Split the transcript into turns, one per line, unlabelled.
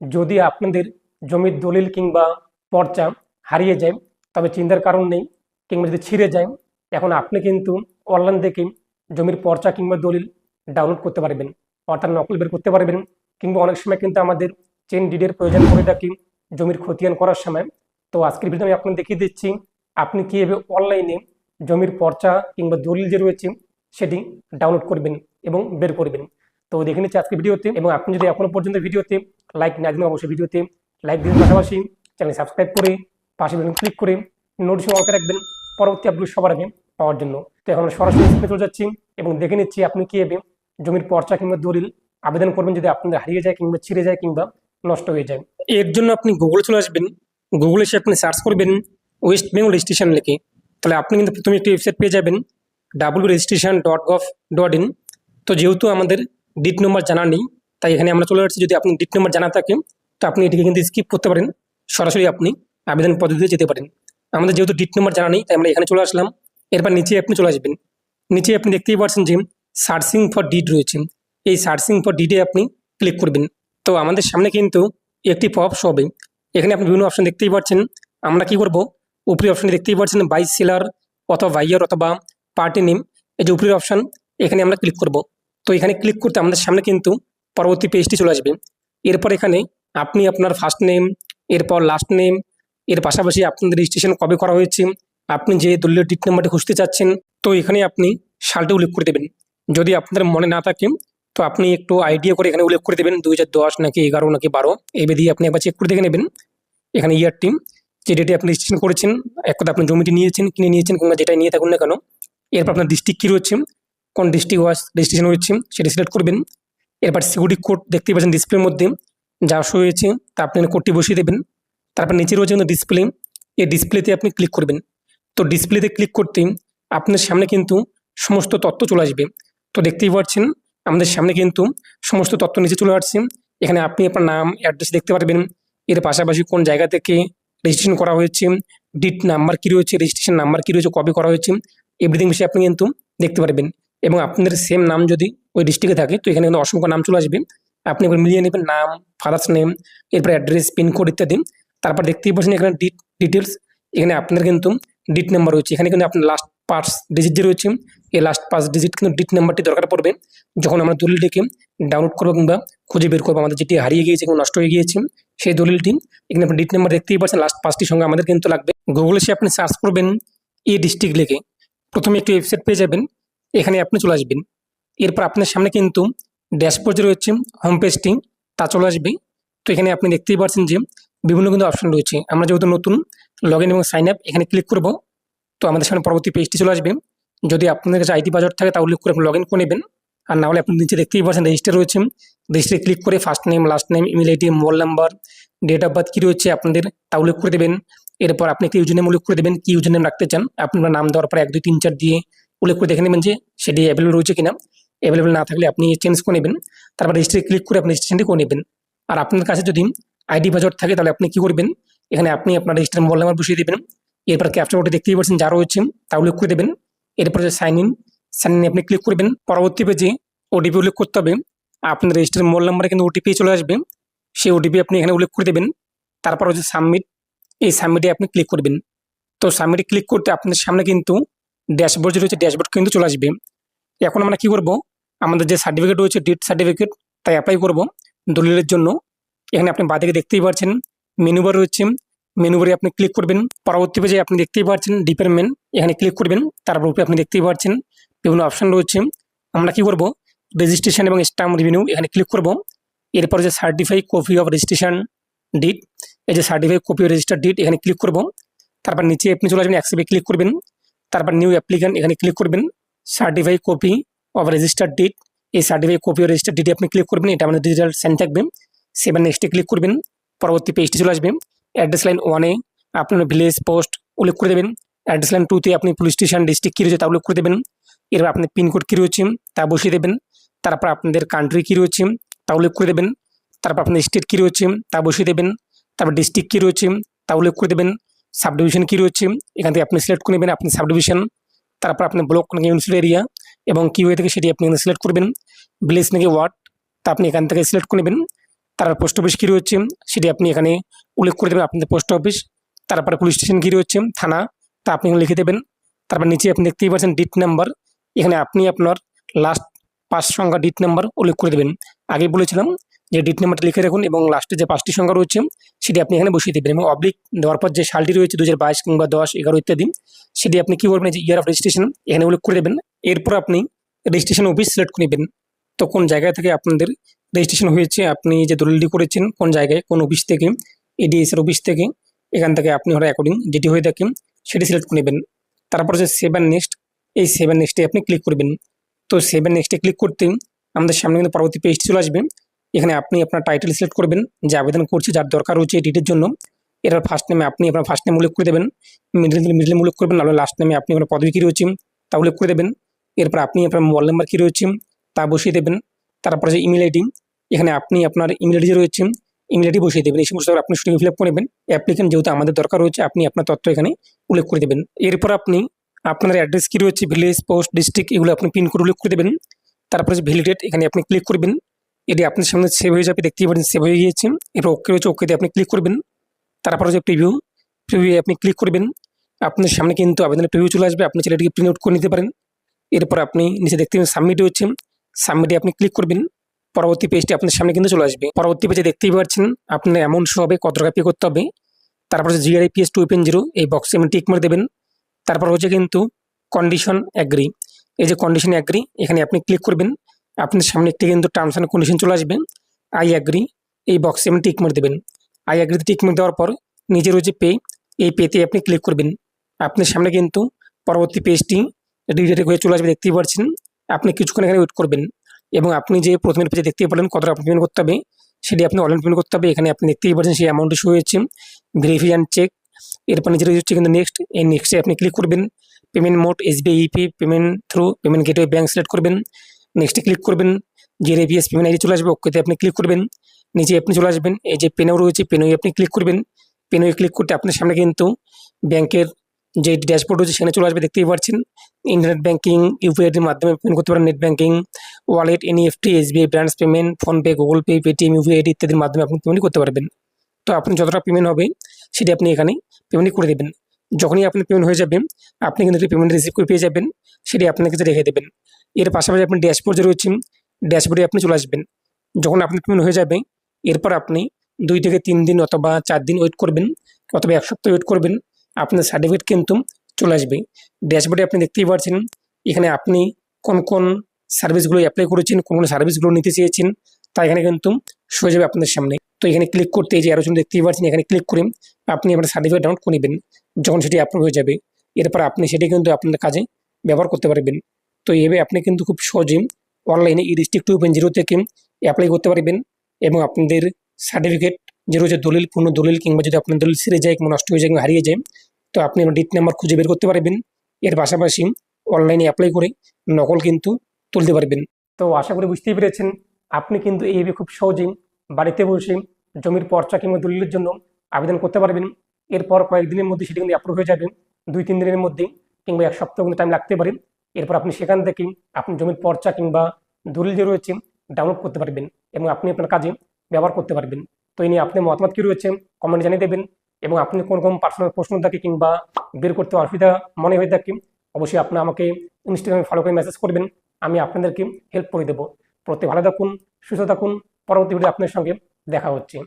যদি আপনাদের জমির দলিল কিংবা পর্চা হারিয়ে যায়, তবে চিন্তার কারণ নেই, কিংবা যদি ছিঁড়ে যায়, এখন আপনি কিন্তু অনলাইন থেকে জমির পর্চা কিংবা দলিল ডাউনলোড করতে পারবেন, অর্থাৎ নকল বের করতে পারবেন, কিংবা অনেক সময় কিন্তু আমাদের চেন ডিডের প্রয়োজন পড়ে থাকি জমির খতিয়ান করার সময়। তো আজকের ভিডিও আমি আপনাকে দেখিয়ে দিচ্ছি, আপনি কীভাবে অনলাইনে জমির পর্চা কিংবা দলিল যে রয়েছে, সেটি ডাউনলোড করবেন এবং বের করবেন। তো দেখে নিচ্ছি আজকে ভিডিওতে, এবং আপনি যদি এখনও পর্যন্ত ভিডিওতে লাইক না দিন অবশ্যই ভিডিওতে লাইক দিন পাশাপাশি চ্যানেল সাবস্ক্রাইব করে পাশে বেলুন ক্লিক করে নোটিফিকেশন অন করে রাখবেন। পরবর্তী আপডেট সবার আগে পাওয়ার জন্য। তো এখন সরাসরি স্ক্রিনে চলে যাচ্ছি এবং দেখে নিচ্ছি আপনি কীভাবে জমির পর্চা কিংবা দলিল আবেদন করবেন যদি আপনাদের হারিয়ে যায় কিংবা ছিঁড়ে যায় কিংবা নষ্ট হয়ে যায়। এর জন্য আপনি গুগলে চলে আসবেন। গুগলে এসে আপনি সার্চ করবেন ওয়েস্ট বেঙ্গল রেজিস্ট্রেশন লিখে। তাহলে আপনি কিন্তু প্রথমে একটি ওয়েবসাইট পেয়ে যাবেন W registration dot gov dot in তো যেহেতু আমাদের ডিট নম্বর জানা নেই তাই এখানে আমরা চলে আসছি যদি আপনি ডিট নম্বর জানা থাকে, তো আপনি এটিকে কিন্তু স্কিপ করতে পারেন। সরাসরি আপনি আবেদন পদ্ধতিতে যেতে পারেন। আমাদের যেহেতু ডিট নম্বর জানা নেই, তাই আমরা এখানে চলে আসলাম। এরপর নিচে আপনি চলে আসবেন। নিচে আপনি দেখতেই পাচ্ছেন যে সার্চিং ফর ডিড রয়েছে। এই সার্চিং ফর ডিডে আপনি ক্লিক করবেন। তো আমাদের সামনে কিন্তু একটি পপ হবে এখানে আপনি বিভিন্ন অপশন দেখতেই পাচ্ছেন। আমরা কি করব? উপরে অপশনে দেখতেই পাচ্ছেন বাই সেলার অথবা বাইয়ার অথবা পার্টি নেম এই যে উপরের অপশন এখানে আমরা ক্লিক করব। তো এখানে ক্লিক করতে আমাদের সামনে কিন্তু পরবর্তী পেজটি চলে আসবে। এরপর এখানে আপনি আপনার ফার্স্ট নেম এরপর লাস্ট নেম এর পাশাপাশি আপনাদের রেজিস্ট্রেশন কবে করা হয়েছে, আপনি যে দলীয় ডিট নাম্বারটি খুঁজতে চাচ্ছেন, তো এখানে আপনি সালটি উল্লেখ করে দেবেন। যদি আপনাদের মনে না থাকে, তো আপনি একটু আইডিয়া করে এখানে উল্লেখ করে দেবেন, দুই হাজার দশ নাকি এগারো নাকি বারো, এই দিয়ে আপনি একবার চেক করে দেখে নেবেন। এখানে ইয়ারটি যে ডেটে আপনি রেজিস্ট্রেশন করেছেন, এক কথা আপনি জমিটি নিয়েছেন, কিনে নিয়েছেন কিংবা যেটাই নিয়ে থাকুন না কেন, এরপর আপনার ডিস্ট্রিক্ট কী রয়েছে, কোন ডিস্ট্রিক্ট ওয়াজ রেজিস্ট্রেশন হয়েছে, সেটা সিলেক্ট করবেন। এরপর সিকিউরিটি কোড দেখতেই পাচ্ছেন ডিসপ্লের মধ্যে যা শো হয়েছে, তা আপনি কোডটি বসিয়ে দেবেন। তারপর নিচে রয়েছে কিন্তু ডিসপ্লে এই ডিসপ্লেতে আপনি ক্লিক করবেন। তো ডিসপ্লেতে ক্লিক করতে আপনার সামনে কিন্তু সমস্ত তথ্য চলে আসবে। তো দেখতেই পাচ্ছেন, আমাদের সামনে কিন্তু সমস্ত তথ্য নিচে চলে আসছে। এখানে আপনি আপনার নাম অ্যাড্রেস দেখতে পারবেন। এর পাশাপাশি কোন জায়গা থেকে রেজিস্ট্রেশন করা হয়েছে ডিট নাম্বার কী রয়েছে রেজিস্ট্রেশন নাম্বার কী রয়েছে, কবে করা হয়েছে এভরিথিং বিষয়ে আপনি কিন্তু দেখতে পারবেন। এবং আপনাদের সেম নাম যদি ওই ডিস্ট্রিক্টে থাকে। তো এখানে কিন্তু অসংখ্য নাম চলে আসবে। আপনি এবার মিলিয়ে নেবেন নাম ফাদার্স নেম এরপর অ্যাড্রেস পিনকোড ইত্যাদি। তারপর দেখতেই পাচ্ছেন এখানে ডিট ডিটেলস এখানে আপনার কিন্তু ডিট নাম্বার রয়েছে। এখানে কিন্তু আপনার লাস্ট পাঁচ ডিজিট যে রয়েছে, এই লাস্ট পাঁচ ডিজিট কিন্তু ডিট নাম্বারটি দরকার পড়বে। যখন আমরা দলিলটিকে ডাউনলোড করব কিংবা খুঁজে বের করব, আমাদের যেটি হারিয়ে গিয়েছে কিংবা নষ্ট হয়ে গিয়েছে, সেই দলিলটি, এখানে আপনি ডিট নাম্বার দেখতেই পাচ্ছেন লাস্ট পাঁচটির সঙ্গে আমাদের কিন্তু লাগবে। গুগলে সে আপনি সার্চ করবেন এই ডিস্ট্রিক্ট লিখে। প্রথমে একটি ওয়েবসাইট পেয়ে যাবেন। এখানে আপনি চলে আসবেন। এরপর আপনার সামনে কিন্তু ড্যাশবোর্ড রয়েছে হোম পেজটি তা চলে আসবে। তো এখানে আপনি দেখতেই পাচ্ছেন যে বিভিন্ন কিন্তু অপশন রয়েছে। আমরা যেহেতু নতুন লগ এবং সাইন আপ এখানে ক্লিক করব। তো আমাদের সামনে পরবর্তী পেজটি চলে আসবে। যদি আপনাদের কাছে আইডি বাজার থাকে তা উল্লেখ করে আপনি লগ ইন করে নেবেন। আর না হলে আপনি নিচে দেখতেই পাচ্ছেন রেজিস্টার রয়েছে। রেজিস্টারে ক্লিক করে first name last name email ID mobile number date of birth কী রয়েছে আপনাদের, তা উল্লেখ করে দেবেন। এরপর আপনি একটি ইউজার নেম উল্লেখ করে দেবেন, কি ইউজার নেম রাখতে চান, আপনার নাম দেওয়ার পর এক, দুই, তিন, চার দিয়ে উল্লেখ করে দেখে নেবেন যে সেটি অ্যাভেলেবল রয়েছে কিনা। অ্যাভেলেবল না থাকলে আপনি চেঞ্জ করে নেবেন। তারপর রেজিস্ট্রি ক্লিক করে আপনি রেজিস্ট্রেশনটি করে নেবেন। আর আপনার কাছে যদি আইডি বাজার থাকে, তাহলে আপনি কি করবেন? এখানে আপনি আপনার রেজিস্টার মোবাইল নাম্বার বসিয়ে দেবেন। এরপর ক্যাপচার কোডে দেখতেই পাচ্ছেন যা রয়েছে তা উল্লেখ করে দেবেন। এরপর যে সাইন ইন সাইন ইন আপনি ক্লিক করবেন। পরবর্তী পেজে ওটিপি উল্লেখ করতে হবে। আপনার রেজিস্টার মোবাইল নাম্বারে কিন্তু ওটিপি চলে আসবে। সেই ওটিপি আপনি এখানে উল্লেখ করে দেবেন। তারপর হচ্ছে সাবমিট এই সাবমিটে আপনি ক্লিক করবেন। তো সাবমিটে ক্লিক করতে আপনার সামনে কিন্তু ড্যাশবোর্ড যে রয়েছে ড্যাশবোর্ড কিন্তু চলে আসবে। এখন আমরা কি করব? আমাদের যে সার্টিফিকেট রয়েছে ডেট সার্টিফিকেট তাই অ্যাপ্লাই করব। দলিলের জন্য। এখানে আপনি বাদিকে দেখতেই পাচ্ছেন মেনুবার রয়েছে। মেনুবারে আপনি ক্লিক করবেন। পরবর্তী পেজে আপনি দেখতেই পাচ্ছেন ডিপার্টমেন্ট এখানে ক্লিক করবেন। তারপর উপরে আপনি দেখতেই পাচ্ছেন বিভিন্ন অপশন রয়েছে। আমরা কি করব? রেজিস্ট্রেশন এবং স্টাম্প রিভিনিউ এখানে ক্লিক করব। এরপর যে certify copy of registration deed এই যে certify copy of register deed এখানে ক্লিক করব। তারপর নিচে আপনি চলে আসবেন অ্যাক্সেপে ক্লিক করবেন। তারপর নিউ অ্যাপ্লিকেন্ট এখানে ক্লিক করবেন। Certify copy of register deed এই সার্টিফাই কপি অফ রেজিস্টার ডিটে আপনি ক্লিক করবেন, এটা আমাদের ডিজিটাল সেন্ড থাকবে। সেভেন নেক্সটে ক্লিক করবেন, পরবর্তী পেজটি চলে আসবে। অ্যাড্রেস লাইন ওয়ানে আপনার ভিলেজ পোস্ট উল্লেখ করে দেবেন। অ্যাড্রেস লাইন টুতে আপনি পুলিশ স্টেশন ডিস্ট্রিক্ট কী রয়েছে তা উল্লেখ করে দেবেন। এরপর আপনি পিনকোড কী রয়েছে তা বসিয়ে দেবেন। তারপর আপনাদের কান্ট্রি কী রয়েছে তা উল্লেখ করে দেবেন। তারপর আপনার স্টেট কী রয়েছে তা বসিয়ে দেবেন। তারপর ডিস্ট্রিক্ট কী রয়েছে তা উল্লেখ করে দেবেন। সাব ডিভিশন কী রয়েছে, এখান থেকে আপনি সিলেক্ট করে নেবেন। আপনি সাব ডিভিশন তারপর আপনি ব্লক নাকি ইউনিভার্সিটি এরিয়া এবং কী হয়ে থাকে সেটি আপনি এখানে সিলেক্ট করবেন। ভিলেজ নাকি ওয়ার্ড তা আপনি এখান থেকে সিলেক্ট করে নেবেন। তারপর পোস্ট অফিস কী রয়েছে, সেটি আপনি এখানে উল্লেখ করে দেবেন আপনাদের পোস্ট অফিস তারপরে পুলিশ স্টেশন কী রয়েছে, থানা, তা আপনি লিখে দেবেন। তারপর নিচে আপনি দেখতেই পাচ্ছেন ডিট নাম্বার এখানে আপনি আপনার লাস্ট পাঁচ সংখ্যা ডিট নাম্বার উল্লেখ করে দেবেন। আগে বলেছিলাম যে ডিট নাম্বারটা লিখে রাখুন এবং লাস্টে যে পাঁচটি সংখ্যা রয়েছে, সেটি আপনি এখানে বসিয়ে দেবেন এবং অবলিক দেওয়ার পর যে সালটি রয়েছে দু হাজার বাইশ কিংবা দশ, এগারো ইত্যাদি, সেটি আপনি কী করবেন যে ইয়ার অফ রেজিস্ট্রেশন এখানে উল্লেখ করে দেবেন। এরপর আপনি রেজিস্ট্রেশন অফিস সিলেক্ট করে নেবেন। তো কোন জায়গা থেকে আপনাদের রেজিস্ট্রেশন হয়েছে, আপনি যে দলিলটি করেছেন, কোন জায়গায়, কোন অফিস থেকে এডিএস এর অফিস থেকে, এখান থেকে আপনি হলো অ্যাকর্ডিং যেটি হয়ে থাকে, সেটি সিলেক্ট করে নেবেন। তারপর যে সেভেন নেক্সট এই সেভেন নেক্সটে আপনি ক্লিক করবেন। তো সেভেন নেক্সটে ক্লিক করতে আমাদের সামনে কিন্তু পরবর্তী পেজটি চলে আসবে। এখানে আপনি আপনার টাইটেল সিলেক্ট করবেন, যে আবেদন করছে, যার দরকার হচ্ছে এই ডিটের জন্য। এরপর ফার্স্ট নেমে আপনি আপনার ফার্স্ট নেম উল্লেখ করে দেবেন। মিডল মিডল উল্লেখ করবেন, নাহলে লাস্ট নেমে আপনি আপনার পদবি কী রয়েছে, তা উল্লেখ করে দেবেন। এরপর আপনি আপনার মোবাইল নাম্বার কী রয়েছে, তা বসিয়ে দেবেন। তারপরে যে ইমেল আইডি এখানে আপনি আপনার ইমেল আইডি রয়েছে ইমেল আইডি বসিয়ে দেবেন। এই সমস্ত আপনি শুটিং ফিল আপ করে নেবেন। অ্যাপ্লিকেন্ট যেহেতু আমাদের দরকার রয়েছে, আপনি আপনার তথ্য এখানে উল্লেখ করে দেবেন। এরপর আপনি আপনার অ্যাড্রেস কী রয়েছে ভিলেজ পোস্ট ডিস্ট্রিক্ট এগুলো আপনি পিন করে উল্লেখ করে দেবেন। তারপরে যে ভ্যালিডেট এখানে আপনি ক্লিক করবেন। এটি আপনার সামনে সেভ হয়ে যাবে দেখতেই পারেন সেভ হয়ে গিয়েছে। এরপর ওকে রয়েছে ওকেতে আপনি ক্লিক করবেন। তারপরে যে প্রিভিউ প্রিভিউ আপনি ক্লিক করবেন। আপনার সামনে কিন্তু আবেদনের প্রিভিউ চলে আসবে। আপনি ছেলেটিকে প্রিন্ট আউট করে নিতে পারেন। এরপর আপনি নিচে দেখতে পাবেন সাবমিট হচ্ছে। সাবমিটে আপনি ক্লিক করবেন। পরবর্তী পেজটি আপনার সামনে কিন্তু চলে আসবে। পরবর্তী পেজে দেখতেই পাচ্ছেন, আপনার অ্যামাউন্ট শো হবে, কত টাকা পে করতে হবে। তারপর হচ্ছে জিআরআইপিএস টু পেন জিরো এই বক্সে আপনি টিক মারে দেবেন। তারপর হচ্ছে কিন্তু কন্ডিশন অ্যাগ্রি এই যে কন্ডিশন অ্যাগ্রি এখানে আপনি ক্লিক করবেন। আপনার সামনে একটি কিন্তু টার্মস অ্যান্ড কন্ডিশন চলে আসবে। আই অ্যাগ্রি এই বক্সে আপনি টিক মারে দেবেন। আই অ্যাগ্রিতে টিক মারে দেওয়ার পর নিজের হচ্ছে পে এই পেতে আপনি ক্লিক করবেন। আপনার সামনে কিন্তু পরবর্তী পেজটি রিডাইরেক্ট হয়ে চলে আসবে, দেখতেই পাচ্ছেন। আপনি কিছুক্ষণ এখানে ওয়েট করবেন এবং আপনি যে প্রথমের পেজে দেখতে পেলেন কতটা টাকা পেমেন্ট করতে হবে, সেটি আপনি অনলাইন পেমেন্ট করতে হবে। এখানে আপনি দেখতেই পাচ্ছেন সেই অ্যামাউন্টটি শো হয়েছে। ভেরিফিকেশন চেক এরপর নিজের হচ্ছে কিন্তু নেক্সট এই নেক্সটে আপনি ক্লিক করবেন। Payment mode SBI EP payment through payment gateway bank select করবেন। নেক্সটে ক্লিক করবেন জিআরএপিএস পেমেন্ট আইডি চলে আসবে, ওকেতে আপনি ক্লিক করবেন। নিচে আপনি চলে আসবেন, এই যে পেনও রয়েছে পেনওয়ে আপনি ক্লিক করবেন। পেনওয়ে ক্লিক করতে আপনার সামনে কিন্তু ব্যাংকের যে ড্যাশবোর্ড রয়েছে, সেখানে চলে আসবে, দেখতেই পাচ্ছেন। ইন্টারনেট ব্যাঙ্কিং ইউপিআইডির মাধ্যমে পেমেন্ট করতে পারেন net banking wallet NEFT SBI branch payment PhonePe Google Pay Paytm UPI ID ইত্যাদির মাধ্যমে আপনি পেমেন্ট করতে পারবেন। তো আপনি যতটা পেমেন্ট হবে, সেটি আপনি এখানে পেমেন্ট করে দেবেন। যখনই আপনার পেমেন্ট হয়ে যাবে, আপনি কিন্তু পেমেন্ট রিসিভ করে পেয়ে যাবেন সেটি আপনার কাছে রেখে দেবেন। এর পাশাপাশি আপনি ড্যাশবোর্ড রয়েছেন রয়েছে ড্যাশবোর্ডে আপনি চলে আসবেন। যখন আপনার পেমেন্ট হয়ে যাবে, এরপর আপনি দুই থেকে তিন দিন অথবা চার দিন ওয়েট করবেন, অথবা এক সপ্তাহ ওয়েট করবেন, আপনার সার্টিফিকেট কিন্তু চলে আসবে। ড্যাশবোর্ডে আপনি দেখতেই পাচ্ছেন, এখানে আপনি কোন কোন সার্ভিসগুলো অ্যাপ্লাই করেছেন, কোন কোন সার্ভিসগুলো নিতে চেয়েছেন, তা এখানে কিন্তু শো যাবে আপনাদের সামনে। তো এখানে ক্লিক করতে এই যে আরও দেখতেই পাচ্ছেন, এখানে ক্লিক করে আপনি আপনার সার্টিফিকেট ডাউনলোড করে নেবেন, যখন সেটি অ্যাপ্রুভ হয়ে যাবে। এরপর আপনি সেটি কিন্তু আপনাদের কাজে ব্যবহার করতে পারবেন। তো এইভাবে আপনি কিন্তু খুব সহজে অনলাইনে e district two point zero থেকে অ্যাপ্লাই করতে পারবেন এবং আপনাদের সার্টিফিকেট যে রয়েছে দলিল, পূর্ণ দলিল কিংবা যদি আপনার দলিল ছিঁড়ে যায় কিংবা নষ্ট হয়ে যায় হারিয়ে যায়, তো আপনি ডিট নাম্বার খুঁজে বের করতে পারবেন। এর পাশাপাশি অনলাইনে অ্যাপ্লাই করে নকল কিন্তু তুলতে পারবেন। তো আশা করি বুঝতেই পেরেছেন, আপনি কিন্তু এইভাবে খুব সহজেই বাড়িতে বসে জমির পর্চা কিংবা দলিলের জন্য আবেদন করতে পারবেন। এরপর কয়েকদিনের মধ্যে সেটি কিন্তু অ্যাপ্রুভ হয়ে যাবে। দুই, তিন দিনের মধ্যে কিংবা এক সপ্তাহ কিন্তু টাইম লাগতে পারে। এরপর আপনি সেখান থেকে আপনি জমির পর্চা কিংবা দলিল যে রয়েছে ডাউনলোড করতে পারবেন এবং আপনি আপনার কাজে ব্যবহার করতে পারবেন। তো এই নিয়ে আপনি মতামত কী রয়েছে কমেন্ট জানিয়ে দেবেন এবং আপনি কোন রকম পার্সোনাল প্রশ্ন থাকে কিংবা বের করতে অসুবিধা মনে হয়ে থাকে, অবশ্যই আপনি আমাকে ইনস্টাগ্রামে ফলো করে মেসেজ করবেন, আমি আপনাদেরকে হেল্প করে দেবো। প্রত্যেক ভালো থাকুন, সুস্থ থাকুন, পরবর্তী ভিডিও আপনার সঙ্গে দেখা হচ্ছে।